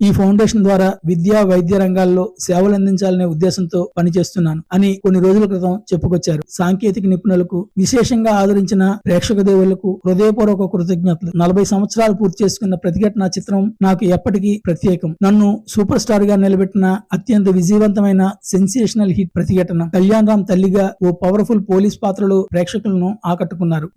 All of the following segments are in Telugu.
ఈ ఫౌండేషన్ ద్వారా విద్యా వైద్య రంగాల్లో సేవలు అందించాలనే ఉద్దేశంతో పనిచేస్తున్నాను అని కొన్ని రోజుల క్రితం చెప్పుకొచ్చారు. సాంకేతిక నిపుణులకు విశేషంగా ఆదరించిన ప్రేక్షక దేవులకు హృదయపూర్వక కృతజ్ఞతలు. నలభై సంవత్సరాలు పూర్తి చేసుకున్న ప్రతిఘటన చిత్రం నాకు ఎప్పటికీ ప్రత్యేకం. నన్ను సూపర్ స్టార్గా నిలబెట్టిన అత్యంత విజయవంతమైన సెన్సేషనల్ హిట్ ప్రతిఘటన కళ్యాణ్ రామ్ తల్లిగా ఓ పవర్ఫుల్ పోలీస్ పాత్రలో ప్రేక్షకులను ఆకట్టుకున్నారు.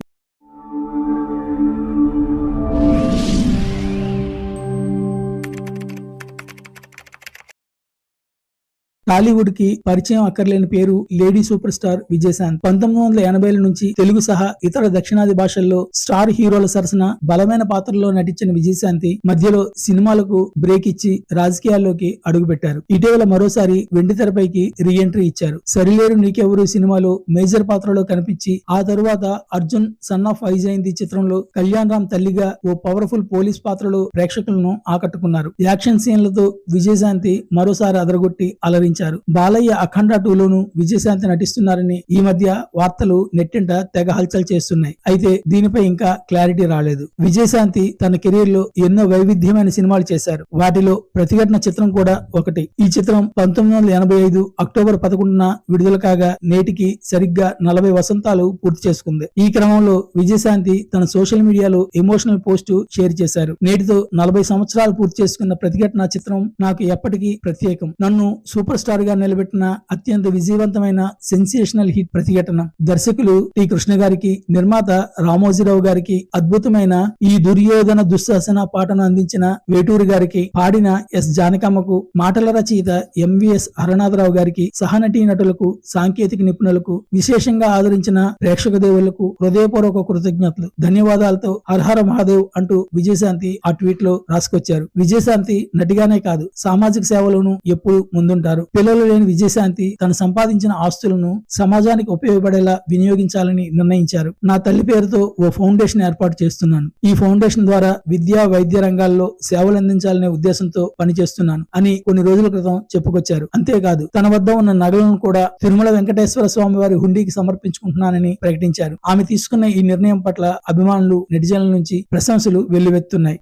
టాలీవుడ్కి పరిచయం అక్కర్లేని పేరు లేడీ సూపర్ స్టార్ విజయశాంత్. పంతొమ్మిది వందల ఎనభైల నుంచి తెలుగు సహా ఇతర దక్షిణాది భాషల్లో స్టార్ హీరోల సరసన బలమైన పాత్రలో నటించిన విజయశాంతి మధ్యలో సినిమాలకు బ్రేక్ ఇచ్చి రాజకీయాల్లోకి అడుగుపెట్టారు. ఇటీవల మరోసారి వెండి తెరపైకి రీ ఎంట్రీ ఇచ్చారు. సరిలేరు నీకెవరు సినిమాలో మేజర్ పాత్రలో కనిపించి ఆ తరువాత అర్జున్ సన్ ఆఫ్ వైజయంతి చిత్రంలో కళ్యాణ్ రామ్ తల్లిగా ఓ పవర్ఫుల్ పోలీస్ పాత్రలో ప్రేక్షకులను ఆకట్టుకున్నారు. యాక్షన్ సీన్లతో విజయశాంతి మరోసారి అదరగొట్టి అలరించారు. బాలయ్య అఖండ టూలోను విజయశాంతి నటిస్తున్నారని ఈ మధ్య వార్తలు నెట్టింట తెగ హల్చల్ చేస్తున్నాయి. అయితే దీనిపై ఇంకా క్లారిటీ రాలేదు. విజయశాంతి తన కెరీర్లో ఎన్నో వైవిధ్యమైన సినిమాలు చేశారు. వాటిలో ప్రతిఘటన చిత్రం కూడా ఒకటి. ఈ చిత్రం పంతొమ్మిది వందల ఎనభై ఐదు అక్టోబర్ పదకొండున విడుదల కాగా నేటికి సరిగ్గా నలభై వసంతాలు పూర్తి చేసుకుంది. ఈ క్రమంలో విజయశాంతి తన సోషల్ మీడియాలో ఎమోషనల్ పోస్ట్ షేర్ చేశారు. నేటితో నలభై సంవత్సరాలు పూర్తి చేసుకున్న ప్రతిఘటన చిత్రం నాకు ఎప్పటికీ ప్రత్యేకం. నన్ను సూపర్ స్టార్గా నిలబెట్టిన అత్యంత విజయవంతమైన సెన్సేషనల్ హిట్ ప్రతిఘటన. దర్శకులు టి. కృష్ణ గారికి నిర్మాత రామోజీరావు గారికి అద్భుతమైన ఈ దుర్యోధన దుశ్శాసన పాటను అందించిన వేటూరి గారికి పాడిన ఎస్. జానకమ్మకు మాటల రచయిత ఎంవిఎస్ హరనాథరావు గారికి సహనటీ నటులకు సాంకేతిక నిపుణులకు విశేషంగా ఆదరించిన ప్రేక్షక దేవులకు హృదయపూర్వక కృతజ్ఞతలు. ధన్యవాదాలతో హర్హర మహాదేవ్ అంటూ విజయశాంతి ఆ ట్వీట్లో రాసుకొచ్చారు. విజయశాంతి నటిగానే కాదు సామాజిక సేవలోనూ ఎప్పుడు ముందుంటారు. పిల్లలు లేని విజయశాంతి తను సంపాదించిన ఆస్తులను సమాజానికి ఉపయోగపడేలా వినియోగించాలని నిర్ణయించారు. నా తల్లి పేరుతో ఓ ఫౌండేషన్ ఏర్పాటు చేస్తున్నాను. ఈ ఫౌండేషన్ ద్వారా విద్యా వైద్య రంగాల్లో సేవలు అందించాలనే ఉద్దేశంతో పనిచేస్తున్నాను అని కొన్ని రోజుల క్రితం చెప్పుకొచ్చారు. అంతేకాదు తన వద్ద ఉన్న నగలను కూడా తిరుమల వెంకటేశ్వర స్వామి వారి హుండీకి సమర్పించుకుంటున్నానని ప్రకటించారు. ఆమె తీసుకున్న ఈ నిర్ణయం పట్ల అభిమానులు నెటిజన్ల నుంచి ప్రశంసలు వెల్లువెత్తున్నాయి.